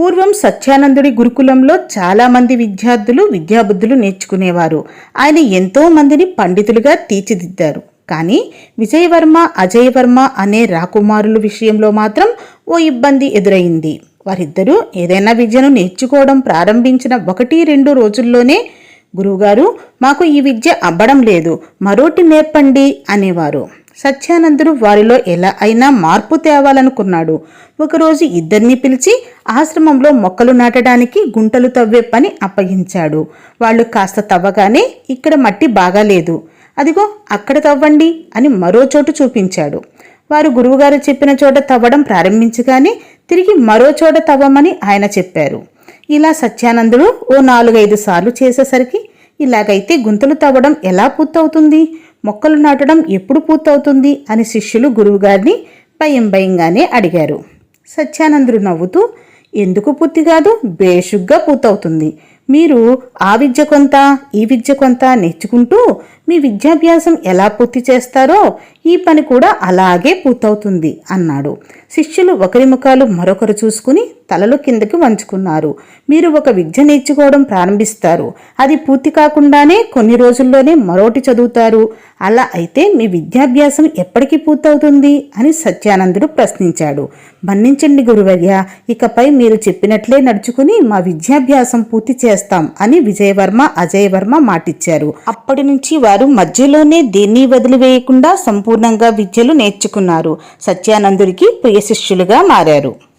పూర్వం సత్యానందుడి గురుకులంలో చాలామంది విద్యార్థులు విద్యాబుద్ధులు నేర్చుకునేవారు. ఆయన ఎంతో మందిని పండితులుగా తీర్చిదిద్దారు. కానీ విజయవర్మ అజయవర్మ అనే రాకుమారుల విషయంలో మాత్రం ఓ ఇబ్బంది ఎదురైంది. వారిద్దరూ ఏదైనా విద్యను నేర్చుకోవడం ప్రారంభించిన ఒకటి రెండు రోజుల్లోనే గురువుగారు మాకు ఈ విద్య అబ్బడం లేదు మరోటి నేర్పండి అనేవారు. సత్యానందుడు వారిలో ఎలా అయినా మార్పు తేవాలనుకున్నాడు. ఒకరోజు ఇద్దరిని పిలిచి ఆశ్రమంలో మొక్కలు నాటడానికి గుంటలు తవ్వే పని అప్పగించాడు. వాళ్ళు కాస్త తవ్వగానే ఇక్కడ మట్టి బాగాలేదు అదిగో అక్కడ తవ్వండి అని మరో చోటు చూపించాడు. వారు గురువుగారు చెప్పిన చోట తవ్వడం ప్రారంభించగానే తిరిగి మరో చోట తవ్వమని ఆయన చెప్పారు. ఇలా సత్యానందుడు ఓ నాలుగైదు సార్లు చేసేసరికి ఇలాగైతే గుంతలు తవ్వడం ఎలా పూర్తవుతుంది? మొక్కలు నాటడం ఎప్పుడు పూర్తవుతుంది? అని శిష్యులు గురువుగారిని భయం భయంగానే అడిగారు. సత్యానందుడు నవ్వుతూ ఎందుకు పూర్తి కాదు? బేషుగ్గా పూర్తవుతుంది. మీరు ఆ విద్య కొంత ఈ విద్య కొంత నేర్చుకుంటూ మీ విద్యాభ్యాసం ఎలా పూర్తి చేస్తారో ఈ పని కూడా అలాగే పూర్తవుతుంది అన్నాడు. శిష్యులు ఒకరి ముఖాలు మరొకరు చూసుకుని తలలు కిందకి వంచుకున్నారు. మీరు ఒక విద్య నేర్చుకోవడం ప్రారంభిస్తారు. అది పూర్తి కాకుండానే కొన్ని రోజుల్లోనే మరోటి చదువుతారు. అలా అయితే మీ విద్యాభ్యాసం ఎప్పటికి పూర్తవుతుంది అని సత్యానందుడు ప్రశ్నించాడు. మన్నించండి గురువర్య ఇకపై మీరు చెప్పినట్లే నడుచుకుని మా విద్యాభ్యాసం పూర్తి చేస్తాం అని విజయవర్మ అజయవర్మ మాటిచ్చారు. అప్పటి నుంచి వారు మధ్యలోనే దేన్ని వదిలివేయకుండా సంపూర్ణంగా విద్యలు నేర్చుకున్నారు. సత్యానందుడికి ప్రియ శిష్యులుగా మారారు.